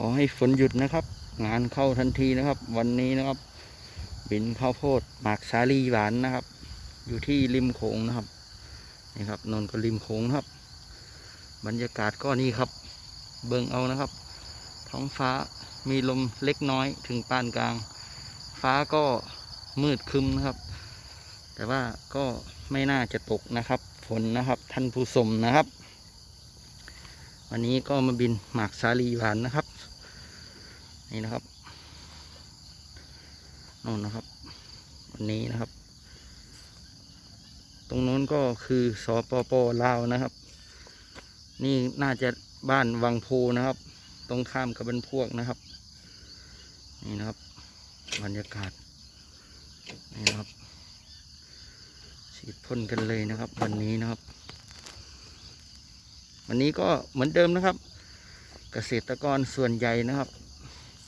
ขอให้ฝนหยุดนะครับ งานเข้าทันทีนะครับ วันนี้นะครับ บินข้าวโพดหมากสาลีหวานนะครับ อยู่ที่ริมโขงนะครับนี่ครับนนก็ริมโขงนะครับ บรรยากาศก็นี่ครับ เบิ่งเอานะครับ ท้องฟ้ามีลมเล็กน้อยถึงปานกลาง ฟ้าก็มืดครึมนะครับ แต่ว่าก็ไม่น่าจะตกนะครับ ฝนนะครับท่านผู้ชมนะครับ วันนี้ก็มาบินหมากสาลีหวานนะครับ นี่นะครับนู่นนะครับ วันนี้นะครับ ตรงโน้นก็คือสปปลาวนะครับ นี่น่าจะบ้านวังโพนะครับ ตรงข้ามกับบันพวกนะครับ นี่นะครับบรรยากาศนี่นะครับฉีดพ่นกันเลยนะครับ วันนี้นะครับ วันนี้ก็เหมือนเดิมนะครับ เกษตรกรส่วนใหญ่นะครับ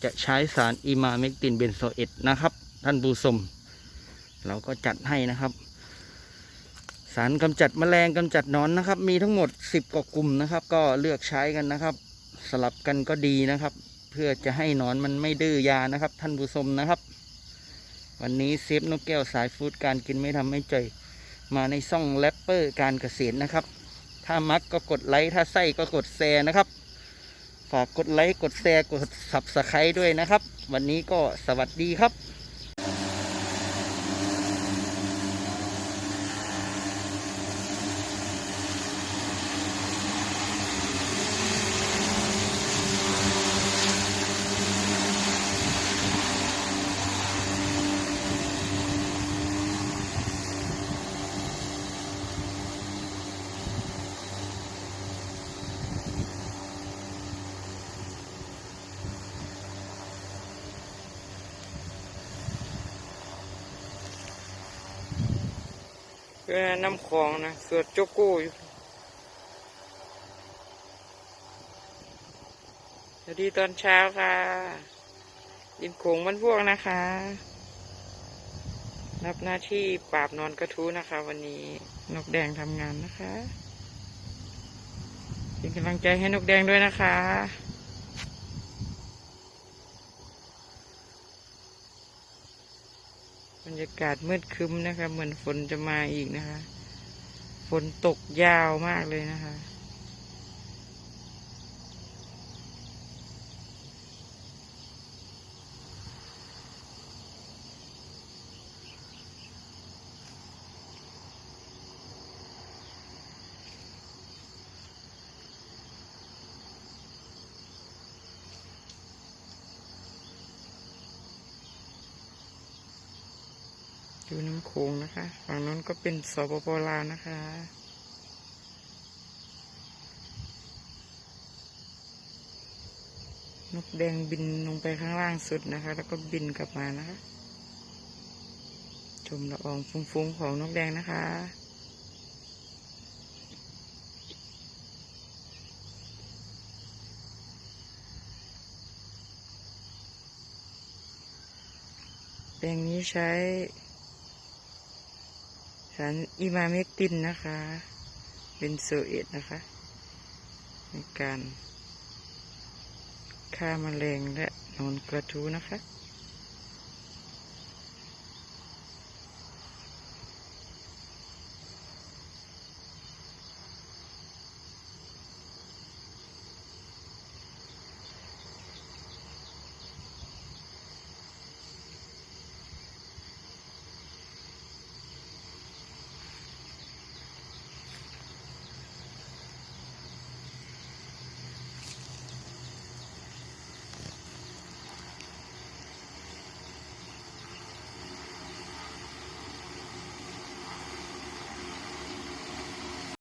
จะใช้สารอิมาเมกตินเบนโซเอตนะครับ ท่านผู้ชมเราก็จัดให้นะครับ สารกำจัดแมลงกำจัดนอนนะครับ มีทั้งหมด 10กว่ากลุ่มนะครับ ก็เลือกใช้กันนะครับ สลับกันก็ดีนะครับ เพื่อจะให้นอนมันไม่ดื้อยานะครับ ท่านผู้ชมนะครับ วันนี้เซฟนกแก้วสายฟู้ดการกินไม่ทำให้ใจมาในซ่องแรปเปอร์การเกษตรนะครับ ถ้ามักก็กดไลค์ถ้าไส้ก็กดแชร์นะครับ ฝากกดไลค์ กดแชร์ กด subscribe ด้วยนะครับ วันนี้ก็สวัสดีครับ เพื่อน้ำของนะสวดโจโก้อยู่สวัสดีตอนเช้าค่ะยินโขงมันพวกนะคะ รับหน้าที่ปราบนอนกระทู้นะคะ วันนี้นกแดงทำงานนะคะเป็นกำลังใจให้นกแดงด้วยนะคะ บรร ยากาศมืดคึ้มนะคะ เหมือนฝนจะมาอีกนะคะ ฝนตกยาวมากเลยนะคะ อยู่น้ำโขงนะคะฝั่งนู้นก็เป็นสปปลาวนะคะ นกแดงบินลงไปข้างล่างสุดนะคะ แล้วก็บินกลับมานะคะชมละอองฟุ้งๆของนกแดงนะคะแปลงนี้ใช้ สารอิมาเมตินนะคะ เป็นโซเอตนะคะ ในการฆ่ามแมลงและนอนกระทูนะคะ